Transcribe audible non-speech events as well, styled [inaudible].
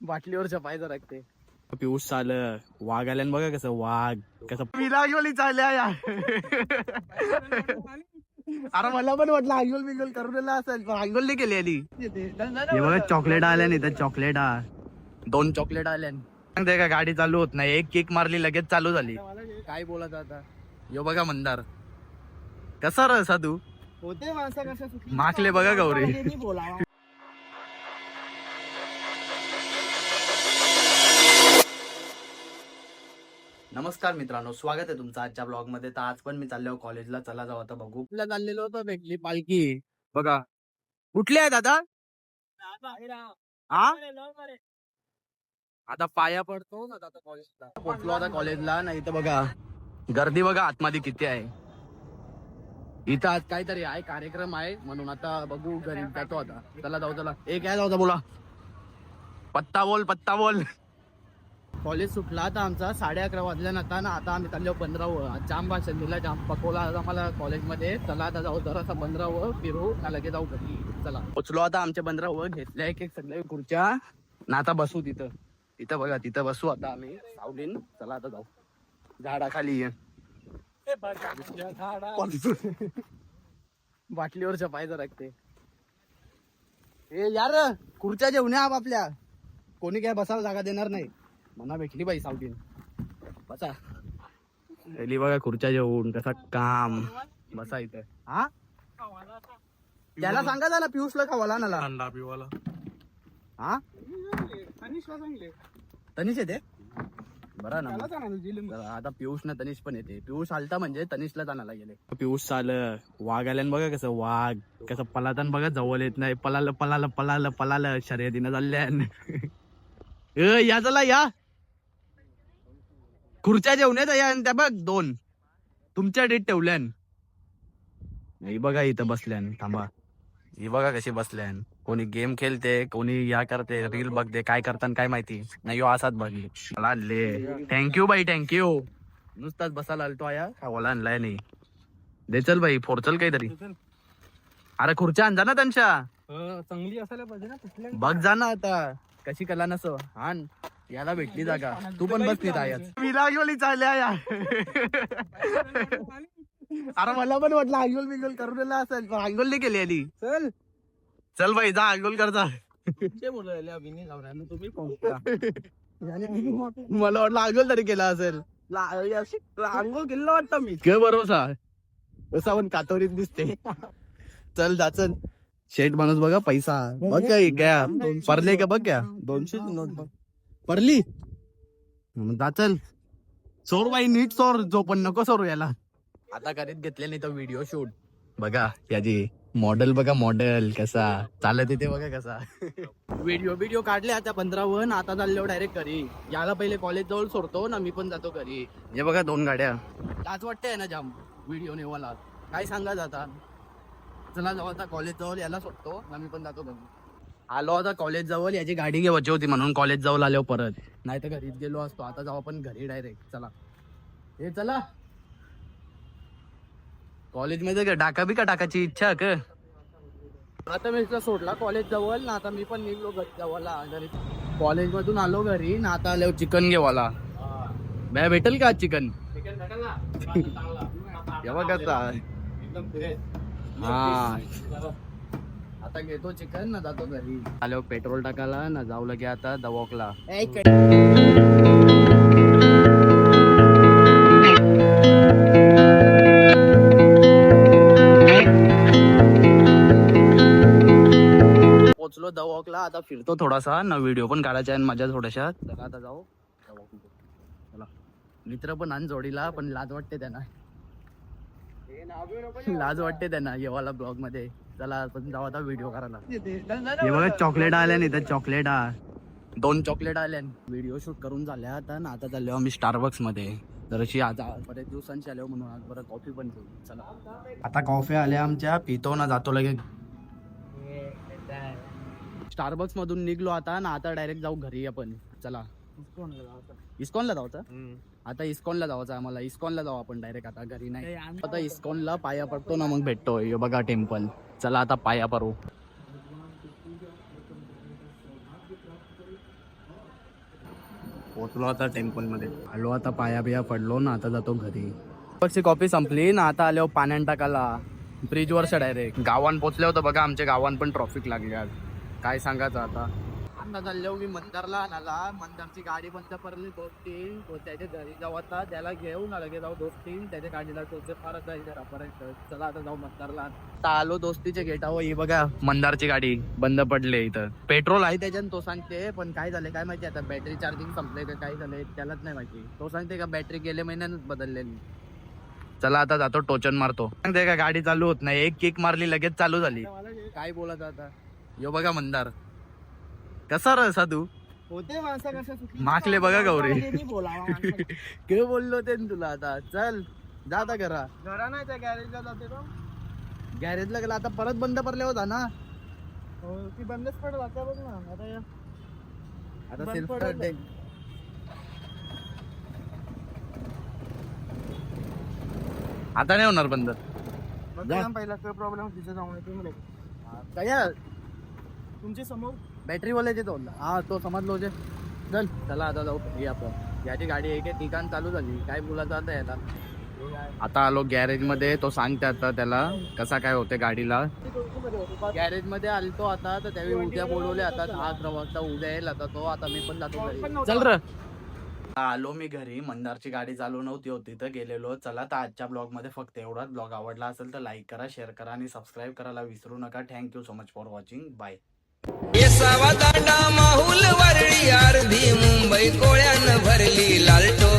बाटलीवरच्या पायचा लागते पियुष चाल वाघ आल्यान बघा कसं वाघ कसं विरागवली चालल्या या अरे मला पण वाटलं अंगोल बिंगोल करून असेल पण अंगोल नाही केली आली हे बघा चॉकलेट आल्या नाही तर चॉकलेट दोन चॉकलेट आल्या. सांगते का गाडी चालू होत नाही. एक केक मारली लगेच चालू झाली. काय बोलत आता? यो बघा मंदार. कसा र साधू होते माणसं कसं सुटली माकले बघा गौरी. बोलावा. नमस्कार मित्रांनो स्वागत आहे तुमचं आजच्या ब्लॉगमध्ये तर आज पण मी चाललो कॉलेजला. चला जाऊ आता बघू. कुठला चाललेलो होतो भेटली पालखी? बघा. कुठले आहे दादा हा आता पाया पडतो ना आता कॉलेजला. पोचलो आता कॉलेजला नाही तर बघा. गर्दी बघा आतमध्ये किती आहे. इथं आज काहीतरी आहे कार्यक्रम आहे म्हणून आता बघू घरी जातो आता. चला जाऊ चला. ए काय जाऊ बोला. पत्ता बोल पत्ता बोल. कॉलेज सुटला आता आमचा साडे अकरा वाजल्यानंतर ना आता आम्ही चाललो पंधरावं जाम भाषण दिला जाम पकवला आम्हाला कॉलेजमध्ये. चला आता जाऊ जरासा पंधरावं फिरू ना लगेच जाऊ घरी. चला. पोचलो आता आमच्या पंधरावं घेतल्या एक एक सगळ्या खुर्च्या. ना आता बसू तिथं. तिथं बघा तिथं बसू आता आम्ही. सावलीन चला आता जाऊ. झाडाखाली ये. बाटलीवरच्या पायचा लागते ए यार खुर्च्या जेवण्या आप आपल्या. कोणी काय बसायला जागा देणार नाही. मना भेटली बाई सावलीन बसा. पहिली बघा खुर्च्या जेवून कसा काम. बसा इथं. हा? त्याला सांगा झाला पियुषला खावाला नाला अंडा पिवाला. हा? तनिष येते बरा ना. तर आता पियुष ना तनिष पण येते. पियुष आलता म्हणजे तनिषला जाण्याला गेले. पियुष चाल वाघ आल्यान बघा कसं वाघ कसं पलातान बघा जवळ येत नाही. पलाल पलाल पलाल पलाल शर्यतीनं चालल्यान. ए, या चला या. खुर्च्या जेवण्यात या आणि त्या बघ दोन. तुमच्या डेट ठेवल्यान. ही बघा इथं बसल्यान. थांबा. ही बघा कशी बसल्यान कोणी गेम खेळते कोणी या करते रील बघते काय करताना काय माहिती. नाही यो असाच बघली मला आणले थँक्यू बाई थँक्यू नुसताच बसायला आलतो आया. खावाला आणलाय नाही. दे चल बाई फोरचल काहीतरी. अरे खुर्च्या आण जा ना त्यांच्या. चांगली असायला पाहिजे ना कुठल्या बघ जा ना आता. कशी कला नसो. आण. याला भेटली जागा. तू पण बसली आयाच विरागवली चालल्या या. [laughs] अरे मला पण वाटलं अंगोल बिंगोल करून असेल पण अंगोल नाही केली आली चल. चल बाई जा अंगोल कर जा. ते बोलू राहिले अभिनय गावरानं तुम्ही पाहू मला वाटलं अंगोल तरी केला असेल. अंघोळ केलं वाटतं मी. काय भरोसा असा पण कातवरीत दिसते. चल जा चल. शेठ माणूस बघा पैसा. बघ काय क्या परले का बघ क्या. दोनशे नोट बघ. परली? जा चल. सोर बाई नीट सोर जो पण नको सोरू याला. आता करीत घेतले नाही तर व्हिडिओ शूट बघा याची मॉडेल बघा मॉडेल कसा. चालत येते बघा कसा. व्हिडिओ व्हिडिओ काढले आता पंधरा वन आता चाललो डायरेक्ट घरी. याला पहिले कॉलेज जवळ सोडतो ना मी पण जातो घरी. हे बघा दोन गाड्या. लाज वाटते ना जाम. व्हिडिओ नेवाला काय सांगा आता? चला जाऊ आता कॉलेज जवळ याला सोडतो. ना मी पण जातो घरी. आलो आता कॉलेज जवळ याची गाडी घ्यायची होती म्हणून कॉलेज जवळ आलो परत. नाही तर घरीच गेलो असतो. आता जाऊ आपण घरी डायरेक्ट चला. हे चला. कॉलेजमध्ये का? डाका बी का टाकायची इच्छा का? आता मी सोडला कॉलेज जवळ ना आता मी पण निघलो घरी जवळला. घरी कॉलेज मधून आलो घरी ना आता आलो चिकन घेवाला. बॅ भेटेल का चिकन? एवढा कसा हा. आता घेतो चिकन ना जातो घरी. आलो पेट्रोल टाकायला ना जाऊ लगे आता दवॉकला पोचलो दवॉकला आता फिरतो थोडासा. ना व्हिडिओ पण काढायचा आहे माझ्या थोड्याशा. चला आता जाऊ. चला. मित्र पण आण जोडीला पण लाज वाटते त्यांना. लाज वाटते त्यांना येवाला ब्लॉगमध्ये. चला आपण जाऊ आता व्हिडिओ करायला. हे बघा चॉकलेट आल्या नाही तर चॉकलेट दोन चॉकलेट आल्या व्हिडिओ शूट करून झाल्या आता ना आता चाललो आम्ही स्टारबक्समध्ये. जराशी आज बरेच दिवसांची आलो म्हणून आज बरं कॉफी पण घेऊ. चला. आता कॉफी आल्या आमच्या. पितो ना जातो लगे स्टारबक्स मधून निघलो आता ना आता डायरेक्ट जाऊ घरी आपण. चला. इस्कॉनला जायचं आता. इस्कॉनला जायचं आम्हाला. इस्कॉनला जाऊ आपण डायरेक्ट आता घरी नाही? आता इस्कॉनला पाया पडतो ना मग भेटतो यो बघा टेम्पल चला आता पाया पडू. पोचलो आता टेम्पलमध्ये. आलो आता पाया बिया पडलो ना आता जातो घरी. पक्षी कॉफी संपली ना आता आल्यावर पाण्यान टाकाला ब्रिजवरचं डायरेक्ट गावान पोचले होतं बघा आमच्या गावान पण ट्रॉफिक लागली आज. काय सांगायचं आता? आता चाललो मी मंदारला आणाला मंदारची गाडी बंद पडली दोन तीन. तो त्याच्या घरी जाऊ आता. त्याला घेऊन आलं की जाऊ दोन तीन. त्याच्या गाडीला तोचे फारच जाईल घरापर्यंत चला आता जाऊ मंदारला. आता आलो दोस्तीच्या गेटावर. ही बघा मंदारची गाडी बंद पडले इथं. पेट्रोल आहे त्याच्यात तो सांगते पण काय झाले काय माहिती आता? बॅटरी चार्जिंग संपले का काय झाले त्यालाच नाही माहिती. तो सांगते का बॅटरी गेल्या महिन्यातच बदललेली. चला आता जातो टोचन मारतो. सांगते का गाडी चालू होत नाही. एक किक मारली लगेच चालू झाली. काय बोलत आता? यो बघा मंदार. कसा रे साधू होते माणसं कसं चुकली माकले बघा गौरी. त्यांनी बोलावं [laughs] माणसं. काय बोललो ते न तुला आता? चल जा आता घरा. घरा नाही त्या गॅरेजला जाते तो. गॅरेजला गेला आता परत बंद पडले होता ना. हो, ती बंदच पडत आता बघ ना आता या. आता बंद आहे. आहे. आता नाही होणार बंद. बघ जा. ना पहिला काय प्रॉब्लेम तिथे जाऊन येतो म्हणे. काय तुमच्यासमोर? बॅटरी वाल्याचे तो हा तो समजलो जे. चल चला आता जाऊ. हे आपण. याची गाडी एक आहे ठिकाण चालू झाली. काय बोलायचं आता याला? आता आलो गॅरेजमध्ये तो सांगते आता त्याला कसा काय होते गाडीला. गॅरेजमध्ये आलतो आता तर त्यावेळी उद्या बोलवले. आता हा प्रवासचा वाजता उद्या येईल आता तो. आता मी पण जातो घरी. चल र. आलो मी घरी. मंदारची गाडी चालू नव्हती होती तर गेलेलो. चला तर आजच्या ब्लॉगमध्ये फक्त एवढाच. ब्लॉग आवडला असेल तर लाईक करा शेअर करा आणि सबस्क्राईब करायला विसरू नका. Thank you so much for watching bye येसावा दांडा माहुल वरळी अर्धी मुंबई कोळ्यानं भरली लालटो